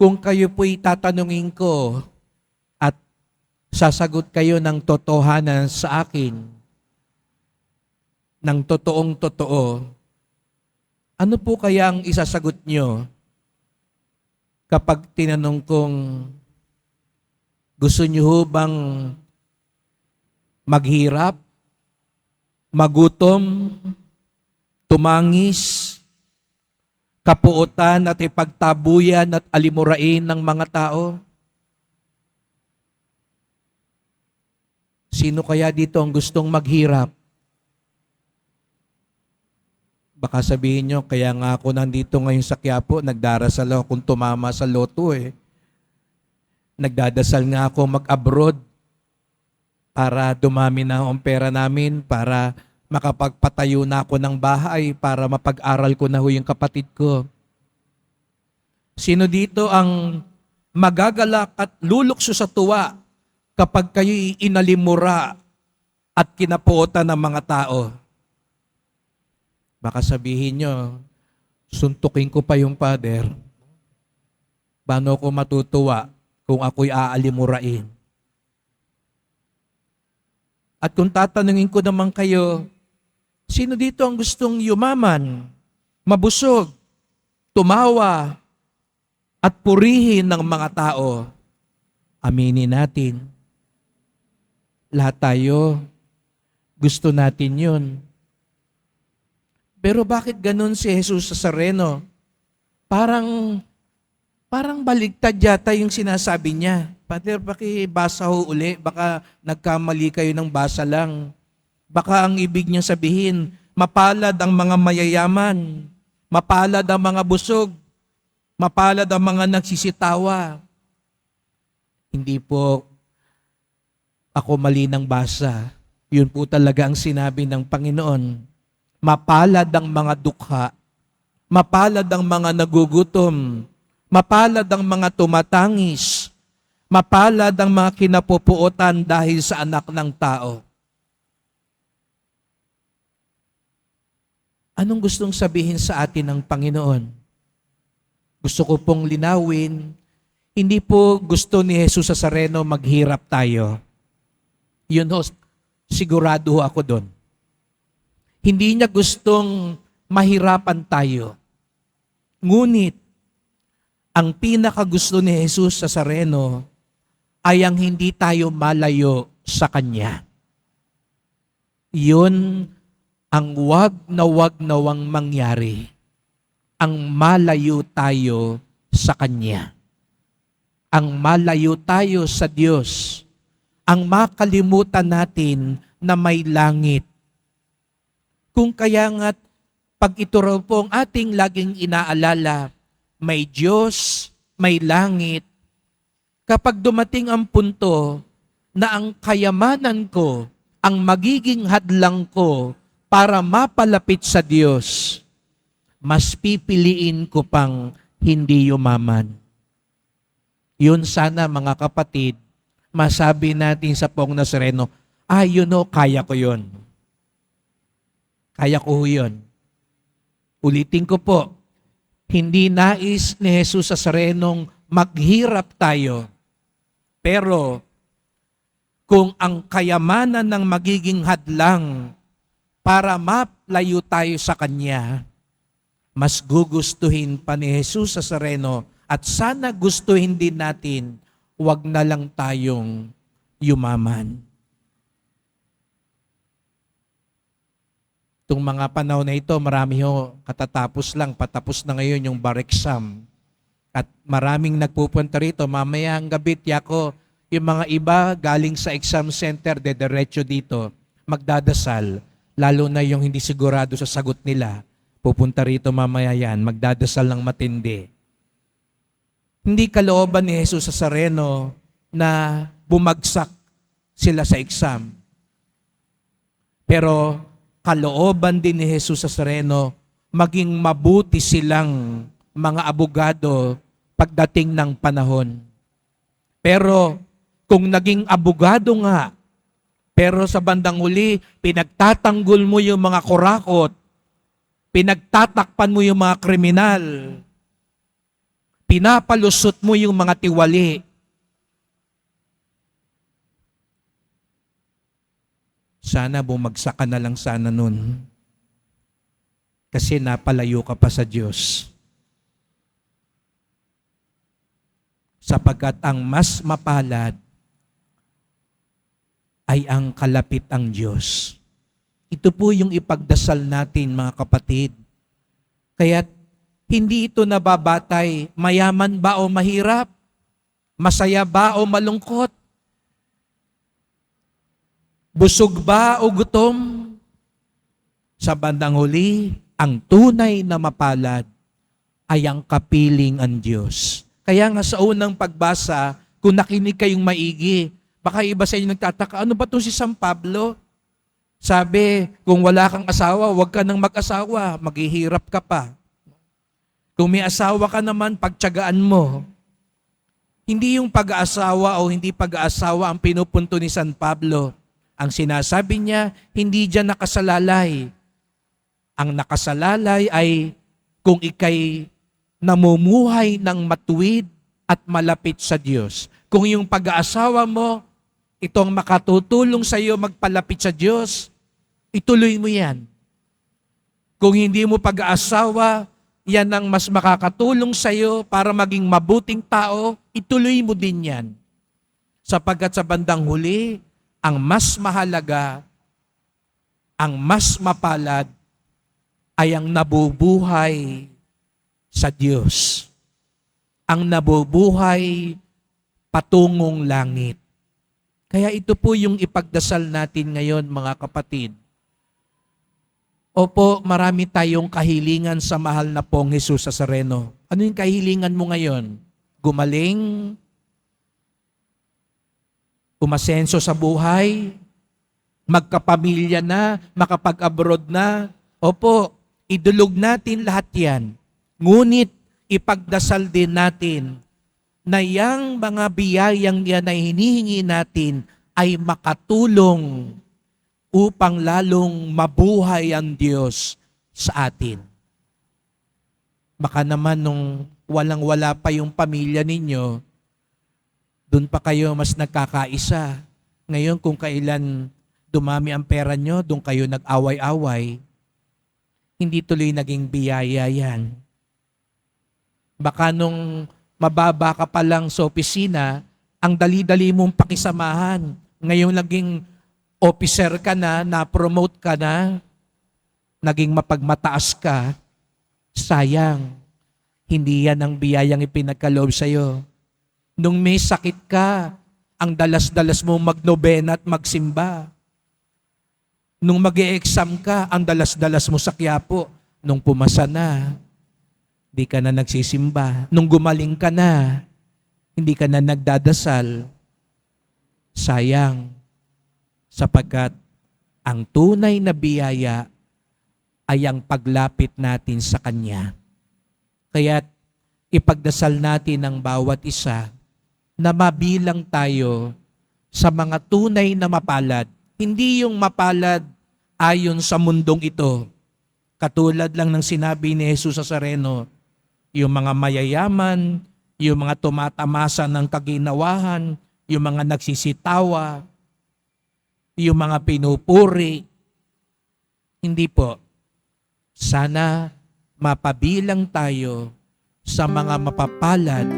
Kung kayo po'y tatanungin ko at sasagot kayo ng totohanan sa akin, ng totoong totoo, ano po kaya ang isasagot nyo kapag tinanong kong gusto nyo bang maghirap, magutom, tumangis, kapuotan at ipagtabuyan at alimurain ng mga tao? Sino kaya dito ang gustong maghirap? Baka sabihin nyo, kaya nga ako nandito ngayon sa Quiapo, nagdarasal ako kung tumama sa loto eh. Nagdadasal nga ako mag-abroad para dumami na ang pera namin, para makapagpatayo na ako ng bahay, para mapag-aral ko na ho yung kapatid ko. Sino dito ang magagalak at lulukso sa tuwa kapag kayo inalimura at kinapuotan ng mga tao? Baka sabihin nyo, suntukin ko pa yung father. Paano ako matutuwa kung ako'y aalimurain? At kung tatanungin ko naman kayo, sino dito ang gustong yumaman, mabusog, tumawa, at purihin ng mga tao? Aminin natin. Lahat tayo, gusto natin yun. Pero bakit ganun si Jesus sa Sareno? Parang, parang baligtad yata yung sinasabi niya. Pater, pakibasa ho uli. Baka nagkamali kayo ng basa lang. Baka ang ibig niya sabihin, mapalad ang mga mayayaman, mapalad ang mga busog, mapalad ang mga nagsisitawa. Hindi po ako mali ng basa. Yun po talaga ang sinabi ng Panginoon mapalad ang mga dukha, mapalad ang mga nagugutom, mapalad ang mga tumatangis, mapalad ang mga kinapupuotan dahil sa anak ng tao. Anong gustong sabihin sa atin ng Panginoon? Gusto ko pong linawin, hindi po gusto ni Jesus sa Sareno maghirap tayo. Yun ho, sigurado ako doon. Hindi niya gustong mahirapan tayo. Ngunit, ang pinakagusto ni Jesus sa Sareno ay ang hindi tayo malayo sa Kanya. Yun ang wag na wag nawang mangyari. Ang malayo tayo sa Kanya. Ang malayo tayo sa Diyos. Ang makalimutan natin na may langit kung kaya nga't pag ito raw po ang ating laging inaalala, may Diyos, may langit, kapag dumating ang punto na ang kayamanan ko, ang magiging hadlang ko para mapalapit sa Diyos, mas pipiliin ko pang hindi yumaman. Yun sana mga kapatid, masabi natin sa Pong Nazareno, ah, yun o, kaya ko yun. Kaya ko yun. Ulitin ko po, hindi nais ni Jesus sa sarenong maghirap tayo. Pero kung ang kayamanan ng magiging hadlang para maplayo tayo sa Kanya, mas gugustuhin pa ni Jesus sa sareno at sana gustuhin din natin, wag na lang tayong yumaman. Itong mga panahon na ito, marami ho katatapos lang, patapos na ngayon yung bar exam. At maraming nagpupunta rito, mamaya ang gabi, tiyako, yung mga iba galing sa exam center, dederecho dito, magdadasal, lalo na yung hindi sigurado sa sagot nila, pupunta rito mamaya yan, magdadasal ng matindi. Hindi kalooban ni Jesus sa Sareno na bumagsak sila sa exam. Pero kalooban din ni Jesus sa Sareno, maging mabuti silang mga abogado pagdating ng panahon. Pero kung naging abogado nga, pero sa bandang uli, pinagtatanggol mo yung mga kurakot, pinagtatakpan mo yung mga kriminal, Pinapalusot mo yung mga tiwali. Sana bumagsak ka na lang sana nun. Kasi napalayo ka pa sa Diyos. Sapagkat ang mas mapalad ay ang kalapit ang Diyos. Ito po yung ipagdasal natin mga kapatid. Kaya hindi ito nababatay, mayaman ba o mahirap? Masaya ba o malungkot? Busog ba o gutom? Sa bandang huli, ang tunay na mapalad ay ang kapiling ang Diyos. Kaya nga sa unang pagbasa, kung nakinig kayong maigi, baka iba sa inyo nagtataka, ano ba to si San Pablo? Sabi, kung wala kang asawa, huwag ka nang mag-asawa, maghihirap ka pa. Kung may asawa ka naman, pagtyagaan mo. Hindi yung pag-aasawa o hindi pag-aasawa ang pinupunto ni San Pablo. Ang sinasabi niya, hindi dyan nakasalalay. Ang nakasalalay ay kung ikay namumuhay ng matuwid at malapit sa Diyos. Kung yung pag-aasawa mo, itong makatutulong sa iyo magpalapit sa Diyos, ituloy mo yan. Kung hindi mo pag-aasawa, yan ang mas makakatulong sa iyo para maging mabuting tao, ituloy mo din yan. Sapagkat sa bandang huli, ang mas mahalaga, ang mas mapalad, ay ang nabubuhay sa Diyos. Ang nabubuhay patungong langit. Kaya ito po yung ipagdasal natin ngayon mga kapatid. Opo, marami tayong kahilingan sa mahal na pong Jesus sa Sareno. Ano yung kahilingan mo ngayon? Gumaling? Umasenso sa buhay? Magkapamilya na? Makapag-abroad na? Opo, idulog natin lahat yan. Ngunit ipagdasal din natin na yang mga biyayang yan na hinihingi natin ay makatulong upang lalong mabuhay ang Diyos sa atin. Baka naman nung walang-wala pa yung pamilya ninyo, doon pa kayo mas nagkakaisa. Ngayon kung kailan dumami ang pera nyo, doon kayo nag-away-away, hindi tuloy naging biyaya yan. Baka nung mababa ka pa lang sa opisina, ang dali-dali mong pakisamahan. Ngayon naging officer ka na, na-promote ka na, naging mapagmataas ka, sayang. Hindi yan ang biyayang ipinagkaloob sa'yo. Nung may sakit ka, ang dalas-dalas mo magnobena at magsimba. Nung mag exam ka, ang dalas-dalas mo sa Quiapo. Nung pumasa na, di ka na nagsisimba. Nung gumaling ka na, hindi ka na nagdadasal. Sayang, sapagkat ang tunay na biyaya ay ang paglapit natin sa Kanya. Kaya ipagdasal natin ang bawat isa na mabilang tayo sa mga tunay na mapalad. Hindi yung mapalad ayon sa mundong ito. Katulad lang ng sinabi ni Jesus sa Sareno, yung mga mayayaman, yung mga tumatamasa ng kaginawahan, yung mga nagsisitawa, yung mga pinupuri. Hindi po. Sana mapabilang tayo sa mga mapapalad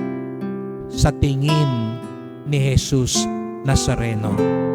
sa tingin ni Jesus Nazareno.